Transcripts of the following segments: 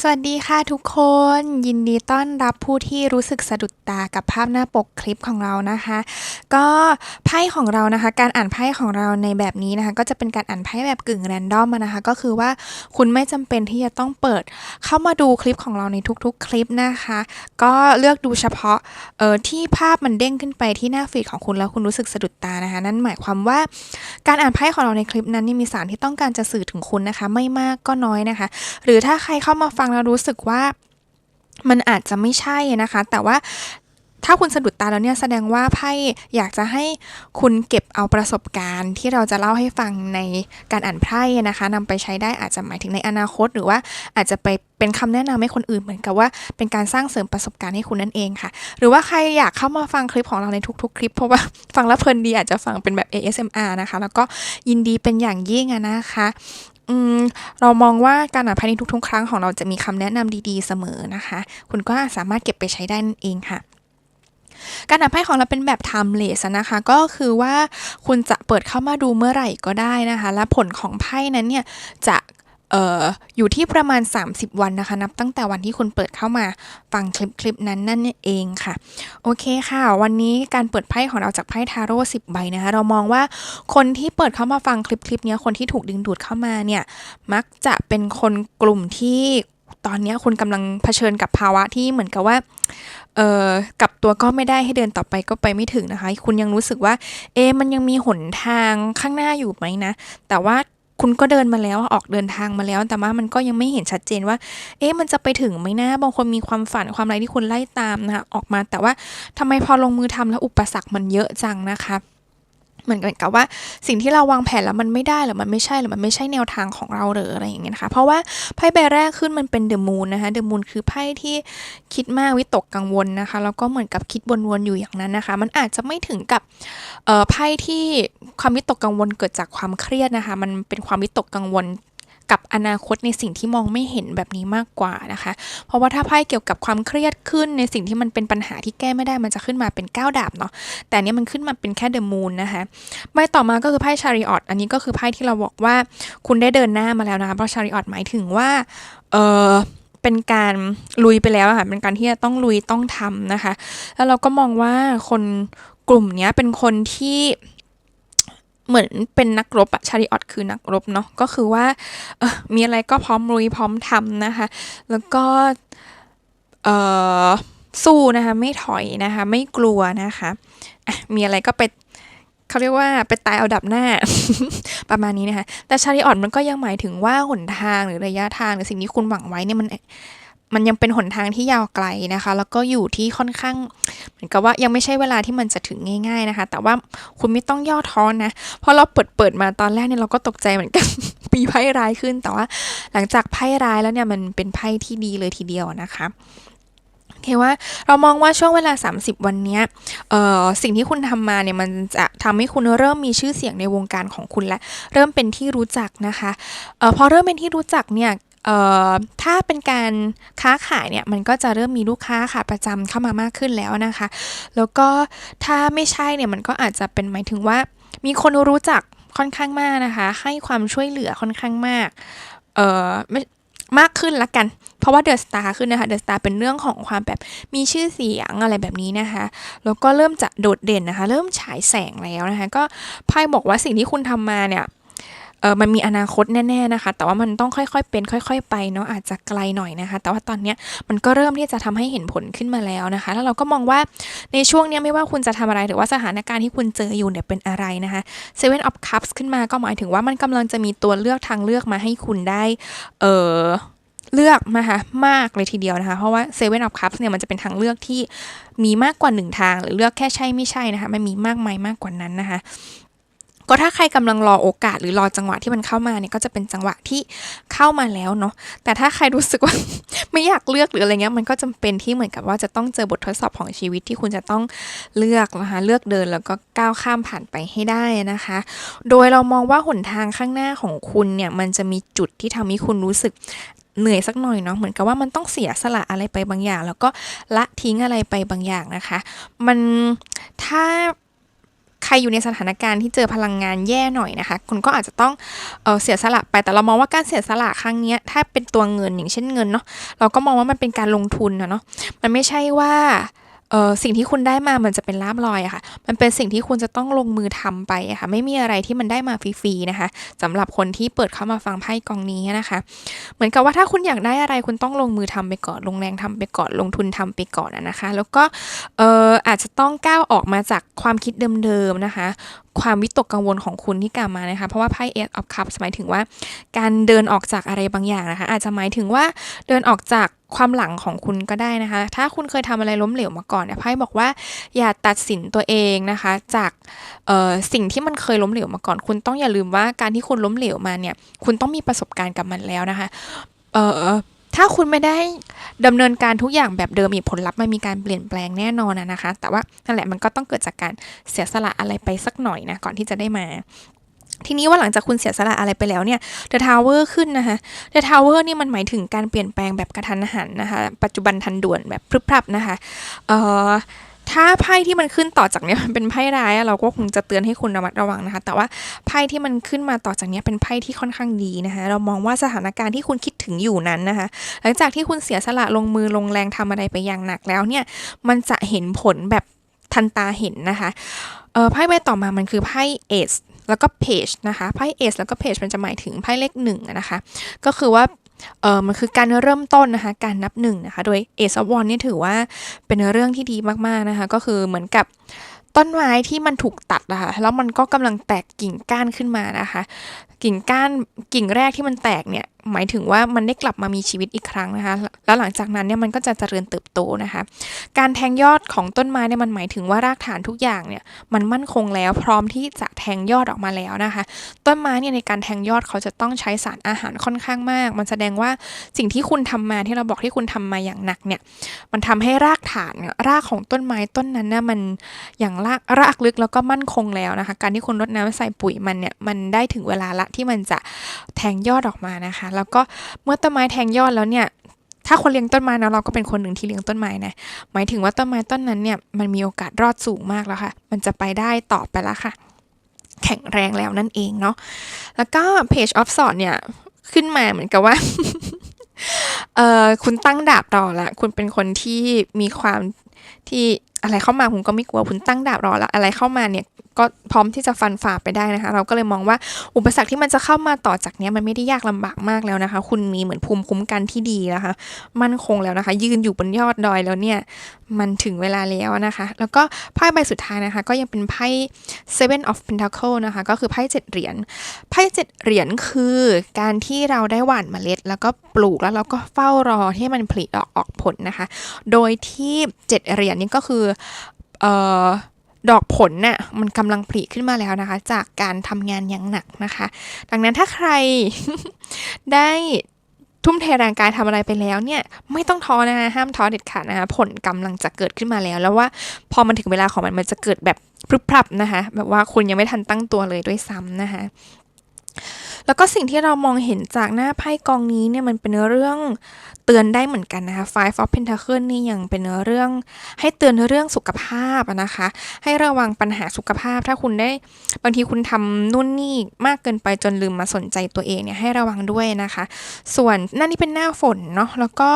สวัสดีค่ะทุกคน ยินดีต้อนรับผู้ที่รู้สึกสะดุดตากับภาพหน้าปกคลิปของเรานะคะ ก็ไพ่ของเรานะคะ การอ่านไพ่ของเราในแบบนี้นะคะ ก็จะเป็นการอ่านไพ่แบบกึ่งแรนดอมนะคะ ก็คือว่าคุณไม่จำเป็นที่จะต้องเปิดเข้ามาดูคลิปของเราในทุกๆ คลิปนะคะ ก็เลือกดูเฉพาะเออที่ภาพมันเด้งขึ้นไปที่หน้าฟีดของคุณแล้วคุณรู้สึกสะดุดตานะคะ นั่นหมายความว่าการอ่านไพ่ของเราในคลิปนั้นนี่มีสารที่ต้องการจะสื่อถึงคุณนะคะ ไม่มากก็น้อยนะคะ หรือถ้าใครเข้ามาฟังแล้วรู้สึกว่ามันอาจจะไม่ใช่นะคะ แต่ว่าถ้าคุณสะดุดตาแล้วเนี่ยแสดงว่าไพ่อยากจะให้คุณเก็บเอาประสบการณ์ที่เราจะเล่าให้ฟังในการอ่านไพ่นะคะนำไปใช้ได้อาจจะหมายถึงในอนาคต หรือว่าอาจจะไปเป็นคำแนะนำให้คนอื่นเหมือนกับว่า เป็นการสร้างเสริมประสบการณ์ให้คุณนั่นเองค่ะ หรือว่าใครอยากเข้ามาฟังคลิปของเราในทุกๆ คลิป เพราะว่าฟังแล้วเพลินดีอาจจะฟังเป็นแบบ ASMR นะคะ แล้วก็ยินดีเป็นอย่างยิ่งนะคะ เรามองว่าการอ่านภายในทุกๆ ครั้งของเราจะมีคำแนะนำดีๆเสมอนะคะ คุณก็สามารถเก็บไปใช้ได้นั่นเองค่ะการอ่านไพ่ของเราเป็นแบบ timeless นะคะ ก็คือว่าคุณจะเปิดเข้ามาดูเมื่อไหร่ก็ได้นะคะ และผลของไพ่นั้นเนี่ยจะ อออยู่ที่ประมาณ 30 วันนะคะ นับตั้งแต่วันที่คุณเปิดเข้ามาฟังคลิปคลิปนั้นนั่นเองค่ะ โอเคค่ะ วันนี้การเปิดไพ่ของเราจากไพ่ทาโร่10 ใบนะคะ เรามองว่าคนที่เปิดเข้ามาฟังคลิปคลิปนี้คนที่ถูกดึงดูดเข้ามาเนี่ย มักจะเป็นคนกลุ่มที่ตอนนี้คุณกำลังเผชิญกับภาวะที่เหมือนกับว่าเอ่อกับตัวก็ไม่ได้ให้เดินต่อไปก็ไปไม่ถึงนะคะ คุณยังรู้สึกว่า เอ มันยังมีหนทางข้างหน้าอยู่ไหมนะ แต่ว่า คุณก็เดินมาแล้วออกเดินทางมาแล้ว แต่ว่ามันก็ยังไม่เห็นชัดเจนว่า เอ๊ะมันจะไปถึงไหมนะบางคนมีความฝันความอะไรที่คุณไล่ตามนะคะออกมาแต่ว่าทำไมพอลงมือทำแล้วอุปสรรคมันเยอะจังนะคะ เหมือนกับว่าสิ่งที่เราวางแผนแล้วมันไม่ได้หรือมันไม่ใช่หรือมันไม่ใช่แนวทางของเราหรืออะไรอย่างเงี้ยนะคะ เพราะว่าไพ่ใบแรกขึ้นมันเป็นเดอะมูนนะคะเดอะมูนคือไพ่ที่คิดมากวิตกกังวลนะคะแล้วก็เหมือนกับคิดวนๆอยู่อย่างนั้นนะคะ มันอาจจะไม่ถึงกับเอ่อไพ่ที่ความวิตกกังวลเกิดจากความเครียดนะคะ มันเป็นความวิตกกังวล กับอนาคตในสิ่งที่มองไม่เห็นแบบนี้มากกว่านะคะ เพราะว่าถ้าไพ่เกี่ยวกับความเครียดขึ้นในสิ่งที่มันเป็นปัญหาที่แก้ไม่ได้มันจะขึ้นมาเป็นก้าวดาบเนาะแต่นเนี้ยมันขึ้นมาเป็นแค่เดอะมูนนะคะใบต่อมาก็คือไพ่ชาริออตอันนี้ก็คือไพ่ที่เราบอกว่าคุณได้เดินหน้ามาแล้วนะคะเพราะชาริออตหมายถึงว่าเออเป็นการลุยไปแล้วค่ะ เป็นการที่จะต้องลุยต้องทำนะคะ แล้วเราก็มองว่าคนกลุ่มนี้เป็นคนที่ เหมือนเป็นนักรบอะชาริออตคือนักรบเนาะก็คือว่าเออมีอะไรก็พร้อมลุยพร้อมทำนะคะ แล้วก็เออสู้นะคะ ไม่ถอยนะคะ ไม่กลัวนะคะะมีอะไรก็ไปเขาเรียกว่าไปตายเอาดับหน้า ประมาณนี้นะคะ แต่ชาริออตมันก็ยังหมายถึงว่าหนทางหรือระยะทางหรือสิ่งที่คุณหวังไว้เนี่ยมัน มันยังเป็นหนทางที่ยาวไกลนะคะ แล้วก็อยู่ที่ค่อนข้างเหมือนกับว่ายังไม่ใช่เวลาที่มันจะถึงง่าย ๆนะคะ แต่ว่าคุณไม่ต้องย่อท้อนนะเพราะเราเปิดเปิดมาตอนแรกเนี่ยเราก็ตกใจเหมือนกันมีไพ่ร้ายขึ้น แต่ว่าหลังจากไพ่ร้ายแล้วเนี่ยมันเป็นไพ่ที่ดีเลยทีเดียวนะคะเคว่าเรามองว่าช่วงเวลา 30 วันนี้สิ่งที่คุณทำมาเนี่ยมันจะทำให้คุณเริ่มมีชื่อเสียงในวงการของคุณและ เริ่มเป็นที่รู้จักนะคะออพอเริ่มเป็นที่รู้จักเนี่ย ถ้าเป็นการค้าขายเนี่ยมันก็จะเริ่มมีลูกค้าค่ะประจำเข้ามามากขึ้นแล้วนะคะ แล้วก็ถ้าไม่ใช่เนี่ยมันก็อาจจะเป็นหมายถึงว่ามีคนรู้จักค่อนข้างมากนะคะ ให้ความช่วยเหลือค่อนข้างมากเอ่อไม่มากขึ้นละกัน เพราะว่าเดอะสตาร์ขึ้นนะคะเดอะสตาร์เป็นเรื่องของความแบบมีชื่อเสียงอะไรแบบนี้นะคะ แล้วก็เริ่มจะโดดเด่นนะคะ เริ่มฉายแสงแล้วนะคะ ก็ไพ่บอกว่าสิ่งที่คุณทำมาเนี่ย ออมันมีอนาคตแน่ๆนะคะ แต่ว่ามันต้องค่อยๆเป็น ค่อย ๆ ไปเนาะอาจจะไกลหน่อยนะคะ แต่ว่าตอนเนี้ยมันก็เริ่มที่จะทำให้เห็นผลขึ้นมาแล้วนะคะ แล้วเราก็มองว่าในช่วงเนี้ยไม่ว่าคุณจะทำอะไรหรือว่าสถานการณ์ที่คุณเจออยู่เนี่ยเป็นอะไรนะคะ Seven of Cups ขึ้นมาก็หมายถึงว่ามันกำลังจะมีตัวเลือกทางเลือกมาให้คุณได้ เออเลือกนะคะมากเลยทีเดียวนะคะ เพราะว่า Seven of Cups เนี่ยมันจะเป็นทางเลือกที่มีมากกว่าหนึ่งทาง หรือเลือกแค่ใช่ไม่ใช่นะคะ มันมีมากมายมากกว่านั้นนะคะ ก็ถ้าใครกำลังรอโอกาสหรือรอจังหวะที่มันเข้ามาเนี่ยก็จะเป็นจังหวะที่เข้ามาแล้วเนาะแต่ถ้าใครรู้สึกว่า ไม่อยากเลือกหรืออะไรเงี้ยมันก็จำเป็นที่เหมือนกับว่าจะต้องเจอบททดสอบของชีวิตที่คุณจะต้องเลือกนะคะเลือกเดินแล้วก็ก้าวข้ามผ่านไปให้ได้นะคะ โดยเรามองว่าหนทางข้างหน้าของคุณเนี่ยมันจะมีจุดที่ทำให้คุณรู้สึกเหนื่อยสักหน่อยเนาะเหมือนกับว่ามันต้องเสียสละอะไรไปบางอย่าง แล้วก็ละทิ้งอะไรไปบางอย่างนะคะ มันถ้า ใครอยู่ในสถานการณ์ที่เจอพลังงานแย่หน่อยนะคะ คุณก็อาจจะต้องเออเสียสละไป แต่เรามองว่าการเสียสละครั้งนี้ถ้าเป็นตัวเงินอย่างเช่นเงินเนาะ เราก็มองว่ามันเป็นการลงทุนนะเนาะ มันไม่ใช่ว่า เออสิ่งที่คุณได้มามันจะเป็นลาบลอยอะค่ะ มันเป็นสิ่งที่คุณจะต้องลงมือทำไปอะค่ะ ไม่มีอะไรที่มันได้มาฟรีๆนะคะสำหรับคนที่เปิดเข้ามาฟังไพ่กองนี้นะคะ เหมือนกับว่าถ้าคุณอยากได้อะไรคุณต้องลงมือทำไปก่อน ลงแรงทำไปก่อน ลงทุนทำไปก่อนนะคะ แล้วก็เอออาจจะต้องก้าวออกมาจากความคิดเดิมๆนะคะ ความวิตกกังวลของคุณที่กล่าวมานะคะ เพราะว่าไพ่ Eight of Cups หมายถึงว่า การเดินออกจากอะไรบางอย่างนะคะ อาจจะหมายถึงว่าเดินออกจากความหลังของคุณก็ได้นะคะ ถ้าคุณเคยทำอะไรล้มเหลวมาก่อนเนี่ยไพ่บอกว่าอย่าตัดสินตัวเองนะคะ จากสิ่งที่มันเคยล้มเหลวมาก่อน คุณต้องอย่าลืมว่าการที่คุณล้มเหลวมาเนี่ย คุณต้องมีประสบการณ์กับมันแล้วนะคะ เออ ถ้าคุณไม่ได้ดำเนินการทุกอย่างแบบเดิมอีกผลลัพธ์มันมีการเปลี่ยนแปลงแน่นอนนะคะ แต่ว่านั่นแหละมันก็ต้องเกิดจากการเสียสละอะไรไปสักหน่อยนะก่อนที่จะได้มาทีนี้ว่าหลังจากคุณเสียสละอะไรไปแล้วเนี่ย The Tower ขึ้นนะคะ The Tower นี่มันหมายถึงการเปลี่ยนแปลงแบบกระทันหันนะคะ ปัจจุบันทันด่วนแบบพรึบพรับนะคะ เอ่อ ถ้าไพ่ที่มันขึ้นต่อจากนี้มันเป็นไพ่ร้ายอะเราก็คงจะเตือนให้คุณระมัดระวังนะคะ แต่ว่าไพ่ที่มันขึ้นมาต่อจากนี้เป็นไพ่ที่ค่อนข้างดีนะคะ เรามองว่าสถานการณ์ที่คุณคิดถึงอยู่นั้นนะคะ หลังจากที่คุณเสียสละลงมือลงแรงทำอะไรไปอย่างหนักแล้วเนี่ย มันจะเห็นผลแบบทันตาเห็นนะคะเออไพ่ใบต่อมามันคือไพ่เอสแล้วก็เพจนะคะไพ่เอสแล้วก็เพจมันจะหมายถึงไพ่เลขหนึ่งนะคะ ก็คือว่า เออมันคือการเริ่มต้นนะคะ การนับหนึ่งนะคะ โดยเอซวอนนี่ถือว่าเป็นเรื่องที่ดีมากๆนะคะ ก็คือเหมือนกับต้นไม้ที่มันถูกตัดนะคะแล้วมันก็กำลังแตกกิ่งก้านขึ้นมานะคะ กิ่งก้านกิ่งแรกที่มันแตกเนี่ย หมายถึงว่ามันได้กลับมามีชีวิตอีกครั้งนะคะ แล้วหลังจากนั้นเนี่ยมันก็จะเจริญเติบโตนะคะ การแทงยอดของต้นไม้เนี่ยมันหมายถึงว่ารากฐานทุกอย่างเนี่ยมันมั่นคงแล้วพร้อมที่จะแทงยอดออกมาแล้วนะคะ ต้นไม้เนี่ยในการแทงยอดเขาจะต้องใช้สารอาหารค่อนข้างมาก มันแสดงว่าสิ่งที่คุณทำมาที่เราบอกที่คุณทำมาอย่างหนักเนี่ยมันทำให้รากฐานเนี่ยรากของต้นไม้ต้นนั้นน่ะมันอย่างรากรากลึกแล้วก็มั่นคงแล้วนะคะ การที่คุณรดน้ำใส่ปุ๋ยมันเนี่ยมันได้ถึงเวลาละที่มันจะแทงยอดออกมานะคะแล้วก็เมื่อต้นไม้แทงยอดแล้วเนี่ย ถ้าคนเลี้ยงต้นไม้นะเราก็เป็นคนหนึ่งที่เลี้ยงต้นไม้นะ หมายถึงว่าต้นไม้ต้นนั้นเนี่ยมันมีโอกาสรอดสูงมากแล้วค่ะ มันจะไปได้ต่อไปแล้วค่ะ แข็งแรงแล้วนั่นเองเนาะ แล้วก็ page of s w o r d เนี่ยขึ้นมาเหมือนกับว่าเออคุณตั้งดาบรอละ คุณเป็นคนที่มีความที่อะไรเข้ามาผมก็ไม่กลัวคุณตั้งดาบรอละอะไรเข้ามาเนี่ย ก็พร้อมที่จะฟันฝ่าไปได้นะคะ เราก็เลยมองว่าอุปสรรคที่มันจะเข้ามาต่อจากนี้มันไม่ได้ยากลำบากมากแล้วนะคะ คุณมีเหมือนภูมิคุ้มกันที่ดีนะคะ มั่นคงแล้วนะคะ ยืนอยู่บนยอดดอยแล้วเนี่ยมันถึงเวลาแล้วนะคะ แล้วก็ไพ่ใบสุดท้ายนะคะ ก็ยังเป็นไพ่ seven of pentacle นะคะ ก็คือไพ่เจ็ดเหรียญไพ่เจ็ดเหรียญคือการที่เราได้หว่านเมล็ด แล้วก็ปลูกแล้วเราก็เฝ้ารอให้มันผลิออกออกผลนะคะ โดยที่เจ็ดเหรียญนี้ก็คือเอ่อ ดอกผลน่ะมันกำลังผลิขึ้นมาแล้วนะคะ จากการทำงานอย่างหนักนะคะ ดังนั้นถ้าใครได้ทุ่มเทแรงกายทำอะไรไปแล้วเนี่ยไม่ต้องท้อนะคะห้ามท้อเด็ดขาดนะคะผลกำลังจะเกิดขึ้นมาแล้ว แล้วว่าพอมันถึงเวลาของมันมันจะเกิดแบบพรึบพรับนะคะ แบบว่าคุณยังไม่ทันตั้งตัวเลยด้วยซ้ำนะคะ แล้วก็สิ่งที่เรามองเห็นจากหน้าไพ่กองนี้เนี่ยมันเป็นเรื่องเตือนได้เหมือนกันนะคะ Five of Pentacle นี่ยังเป็นเรื่องให้เตือนเรื่องสุขภาพนะคะ ให้ระวังปัญหาสุขภาพ ถ้าคุณได้บางทีคุณทำนู่นนี่มากเกินไปจนลืมมาสนใจตัวเองเนี่ยให้ระวังด้วยนะคะ ส่วนหน้านี้เป็นหน้าฝนเนาะแล้วก็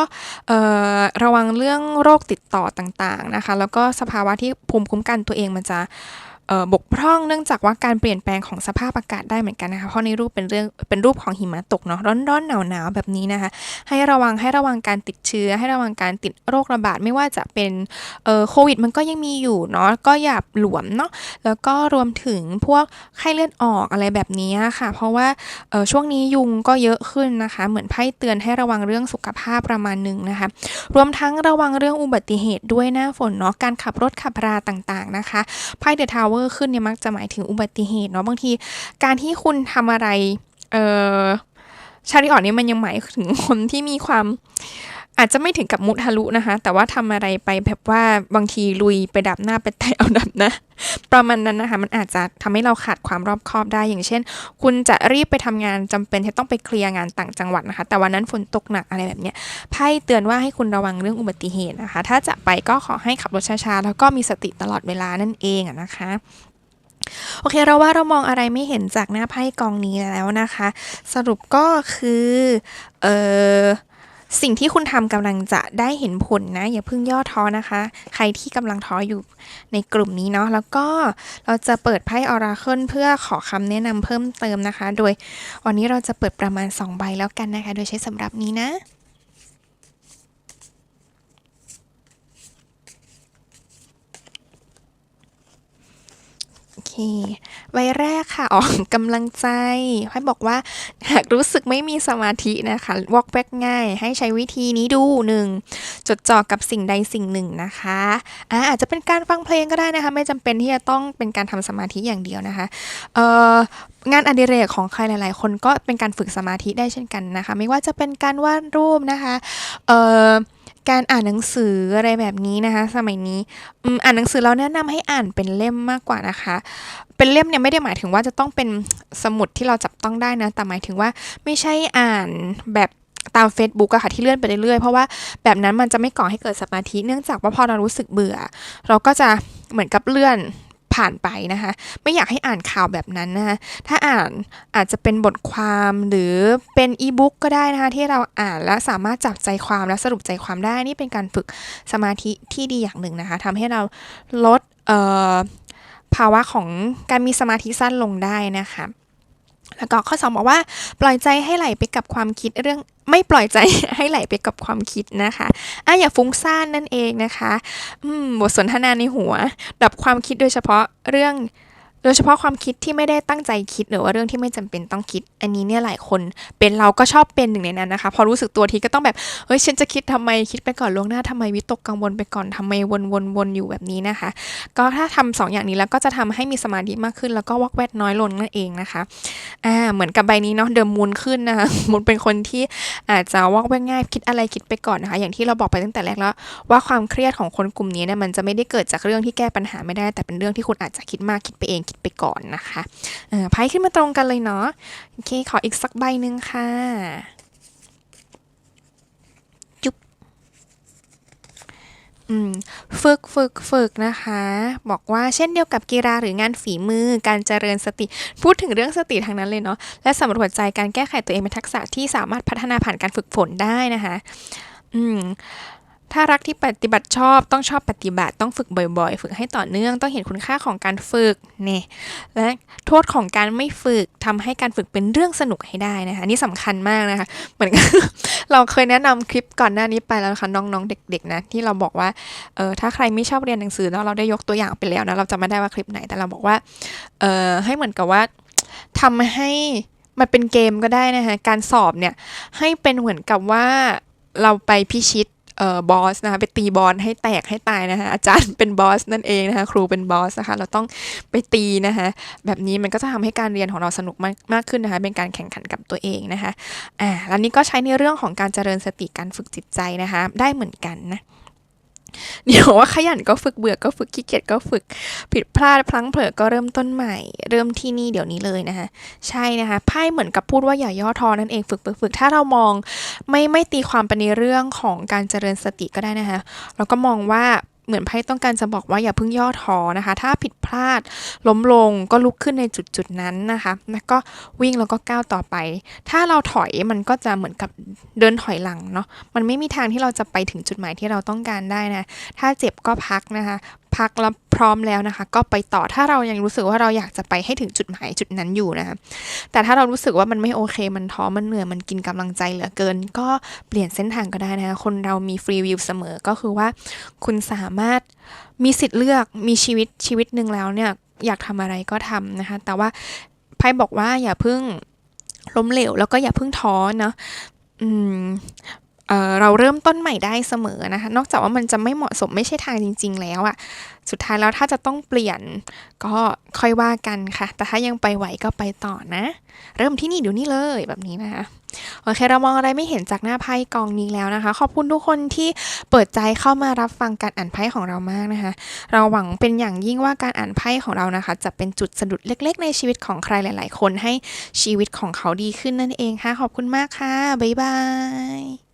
ระวังเรื่องโรคติดต่อต่างๆนะคะ แล้วก็สภาวะที่ภูมิคุ้มกันตัวเองมันจะ บกพร่องเนื่องจากว่าการเปลี่ยนแปลงของสภาพอากาศได้เหมือนกันนะคะ เพราะในรูปเป็นเรื่องเป็นรูปของหิมะตกเนาะร้อนๆหนาวๆแบบนี้นะคะ ให้ระวังให้ระวังการติดเชื้อ ให้ระวังการติดโรคระบาดไม่ว่าจะเป็นโควิดมันก็ยังมีอยู่เนาะก็อย่าหลวมเนาะแล้วก็รวมถึงพวกไข้เลือดออกอะไรแบบนี้ค่ะ เพราะว่าช่วงนี้ยุงก็เยอะขึ้นนะคะ เหมือนไพ่เตือนให้ระวังเรื่องสุขภาพประมาณหนึ่งนะคะ รวมทั้งระวังเรื่องอุบัติเหตุด้วยหน้าฝนเนาะการขับรถขับราต่างๆนะคะไพ่เดอะทาวเวอร์ขึ้นเนี่ยมักจะหมายถึงอุบัติเหตุเนาะบางทีการที่คุณทำอะไรเออชาริออดนี่ยมันยังหมายถึงคนที่มีความ อาจจะไม่ถึงกับมุทะลุนะคะ แต่ว่าทำอะไรไปแบบว่าบางทีลุยไปดับหน้าไปแตะเอาดับนะ ประมาณนั้นนะคะ มันอาจจะทำให้เราขาดความรอบคอบได้ อย่างเช่น คุณจะรีบไปทำงานจำเป็นที่ต้องไปเคลียร์งานต่างจังหวัดนะคะ แต่วันนั้นฝนตกหนักอะไรแบบเนี้ย ไพ่เตือนว่าให้คุณระวังเรื่องอุบัติเหตุนะคะ ถ้าจะไปก็ขอให้ขับรถช้าๆ แล้วก็มีสติตลอดเวลานั่นเองนะคะโอเคเราว่าเรามองอะไรไม่เห็นจากหน้าไพ่กองนี้แล้วนะคะ สรุปก็คือ เออ สิ่งที่คุณทำกำลังจะได้เห็นผลนะ อย่าเพิ่งย่อท้อนะคะ ใครที่กำลังท้ออยู่ในกลุ่มนี้เนาะแล้วก็เราจะเปิดไพ่ออราเคิลเพื่อขอคำแนะนำเพิ่มเติมนะคะ โดยวันนี้เราจะเปิดประมาณ 2 ใบแล้วกันนะคะ โดยใช้สำหรับนี้นะ เค ใบแรกค่ะ ออกกำลังใจให้บอกว่า หากรู้สึกไม่มีสมาธินะคะวอกแวกง่าย ให้ใช้วิธีนี้ดูหนึ่งจดจ่อกับสิ่งใดสิ่งหนึ่งนะคะอ่าอาจจะเป็นการฟังเพลงก็ได้นะคะ ไม่จำเป็นที่จะต้องเป็นการทำสมาธิอย่างเดียวนะคะเอ่องานอดิเรกของใครหลาย ๆ คนก็เป็นการฝึกสมาธิได้เช่นกันนะคะ ไม่ว่าจะเป็นการวาดรูปนะคะเอ่อ การอ่านหนังสืออะไรแบบนี้นะคะ สมัยนี้อ่านหนังสือเราแนะนำให้อ่านเป็นเล่มมากกว่านะคะ เป็นเล่มเนี่ยไม่ได้หมายถึงว่าจะต้องเป็นสมุดที่เราจับต้องได้นะ แต่หมายถึงว่าไม่ใช่อ่านแบบตาม Facebook อะค่ะที่เลื่อนไปเรื่อยๆ เพราะว่าแบบนั้นมันจะไม่ก่อให้เกิดสมาธิเนื่องจากว่าพอเรารู้สึกเบื่อ เราก็จะเหมือนกับเลื่อน ผ่านไปนะคะ ไม่อยากให้อ่านข่าวแบบนั้นนะคะถ้าอ่านอาจจะเป็นบทความหรือเป็นอีบุ๊กก็ได้นะคะที่เราอ่านแล้วสามารถจับใจความและสรุปใจความได้นี่เป็นการฝึกสมาธิที่ดีอย่างหนึ่งนะคะทำให้เราลดภาวะของการมีสมาธิสั้นลงได้นะคะ แล้วก็ข้อสองบอกว่าปล่อยใจให้ไหลไปกับความคิดเรื่องไม่ปล่อยใจให้ไหลไปกับความคิดนะคะอะอย่าฟุ้งซ่านนั่นเองนะคะ อืมบทสนทนาในหัว ดับความคิดโดยเฉพาะเรื่อง โดยเฉพาะความคิดที่ไม่ได้ตั้งใจคิดหรือว่าเรื่องที่ไม่จำเป็นต้องคิด อันนี้เนี่ยหลายคนเป็นเราก็ชอบเป็นหนึ่งในนั้นนะคะ พอรู้สึกตัวทีก็ต้องแบบเฮ้ยฉันจะคิดทำไมคิดไปก่อนล่วงหน้าทำไมวิตกกังวลไปก่อนทำไมวนวนวนอยู่แบบนี้นะคะ ก็ถ้าทำสองอย่างนี้แล้วก็จะทำให้มีสมาธิมากขึ้น แล้วก็วอกแวกน้อยลงนั่นเองนะคะอ่าเหมือนกับใบนี้เนาะเดิมมูลขึ้นนะคะมูลเป็นคนที่อาจจะวอกแวกง่ายคิดอะไรคิดไปก่อนนะคะ อย่างที่เราบอกไปตั้งแต่แรกแล้วว่าความเครียดของคนกลุ่มนี้เนี่ยมันจะไม่ได้เกิดจากเรื่องที่แก้ปัญหาไม่ได้แต่เป็นเรื่องที่คุณอาจจะคิดมากคิดไปเองคิดไปก่อนนะคะไพ่ขึ้นมาตรงกันเลยเนาะโอเคขออีกสักใบหนึ่งค่ะจุ๊บฝึกฝึกฝึกนะคะ บอกว่าเช่นเดียวกับกีฬาหรืองานฝีมือการเจริญสติ พูดถึงเรื่องสติทางนั้นเลยเนาะและสำรวจใจการแก้ไขตัวเองเป็นทักษะที่สามารถพัฒนาผ่านการฝึกฝนได้นะคะ อืม ถ้ารักที่ปฏิบัติชอบต้องชอบปฏิบัติต้องฝึกบ่อยๆ ฝึกให้ต่อเนื่องต้องเห็นคุณค่าของการฝึกเนี่ยและโทษของการไม่ฝึกทำให้การฝึกเป็นเรื่องสนุกให้ได้นะคะนี่สำคัญมากนะคะ เหมือนเราเคยแนะนำคลิปก่อนหน้านี้ไปแล้วนะคะน้องๆเด็ก ๆนะที่เราบอกว่าเออถ้าใครไม่ชอบเรียนหนังสือเนาะเราได้ยกตัวอย่างไปแล้วนะเราจะไม่ได้ว่าคลิปไหนแต่เราบอกว่าเออให้เหมือนกับว่าทำให้มันเป็นเกมก็ได้นะคะการสอบเนี่ยให้เป็นเหมือนกับว่าเราไปพิชิต เอ่อบอสนะคะไปตีบอลให้แตกให้ตายนะคะอาจารย์เป็นบอสนั่นเองนะคะครูเป็นบอสนะคะเราต้องไปตีนะคะแบบนี้มันก็จะทำให้การเรียนของเราสนุกมากมากขึ้นนะคะเป็นการแข่งขันกับตัวเองนะคะอ่าแล้วนี้ก็ใช้ในเรื่องของการเจริญสติการฝึกจิตใจนะคะได้เหมือนกันนะ เดี๋ยวว่าขยันก็ฝึกเบื่อก็ฝึกขี้เกียจก็ฝึกผิดพลาดพลั้งเผลอก็เริ่มต้นใหม่ เริ่มที่นี่เดี๋ยวนี้เลยนะคะใช่นะคะไพ่เหมือนกับพูดว่าอย่าย่อท้อนั่นเองฝึกฝึกฝึกถ้าเรามองไม่ไม่ตีความไปในเรื่องของการเจริญสติก็ได้นะคะเราก็มองว่า เหมือนไพ่ต้องการจะบอกว่าอย่าเพิ่งย่อท้อนะคะ ถ้าผิดพลาดล้มลงก็ลุกขึ้นในจุดจุดนั้นนะคะแล้วก็วิ่งแล้วก็ก้าวต่อไป ถ้าเราถอยมันก็จะเหมือนกับเดินถอยหลังเนาะมันไม่มีทางที่เราจะไปถึงจุดหมายที่เราต้องการได้นะ ถ้าเจ็บก็พักนะคะ พักแล้วพร้อมแล้วนะคะ ก็ไปต่อถ้าเรายังรู้สึกว่าเราอยากจะไปให้ถึงจุดหมายจุดนั้นอยู่นะคะแต่ถ้าเรารู้สึกว่ามันไม่โอเค มันท้อมันเหนื่อยมันกินกำลังใจเหลือเกิน ก็เปลี่ยนเส้นทางก็ได้นะคะคนเรามีฟรีวิวเสมอก็คือว่า คุณสามารถมีสิทธิ์เลือกมีชีวิตชีวิตหนึ่งแล้วเนี่ยอยากทำอะไรก็ทำนะคะ แต่ว่าไพ่บอกว่าอย่าเพิ่งล้มเหลวแล้วก็อย่าเพิ่งท้อเนาะอืม เราเริ่มต้นใหม่ได้เสมอนะคะ นอกจากว่ามันจะไม่เหมาะสมไม่ใช่ทางจริง ๆ แล้วอะสุดท้ายแล้วถ้าจะต้องเปลี่ยนก็ค่อยว่ากันค่ะ แต่ถ้ายังไปไหวก็ไปต่อนะ เริ่มที่นี่เดี๋ยวนี้เลยแบบนี้นะคะโอเคเรามองอะไรไม่เห็นจากหน้าไพ่กองนี้แล้วนะคะ ขอบคุณทุกคนที่เปิดใจเข้ามารับฟังการอ่านไพ่ของเรามากนะคะ เราหวังเป็นอย่างยิ่งว่าการอ่านไพ่ของเรานะคะ จะเป็นจุดสะดุดเล็ก ๆ ในชีวิตของใครหลาย ๆ คนให้ชีวิตของเขาดีขึ้นนั่นเองค่ะ ขอบคุณมากค่ะบ๊ายบาย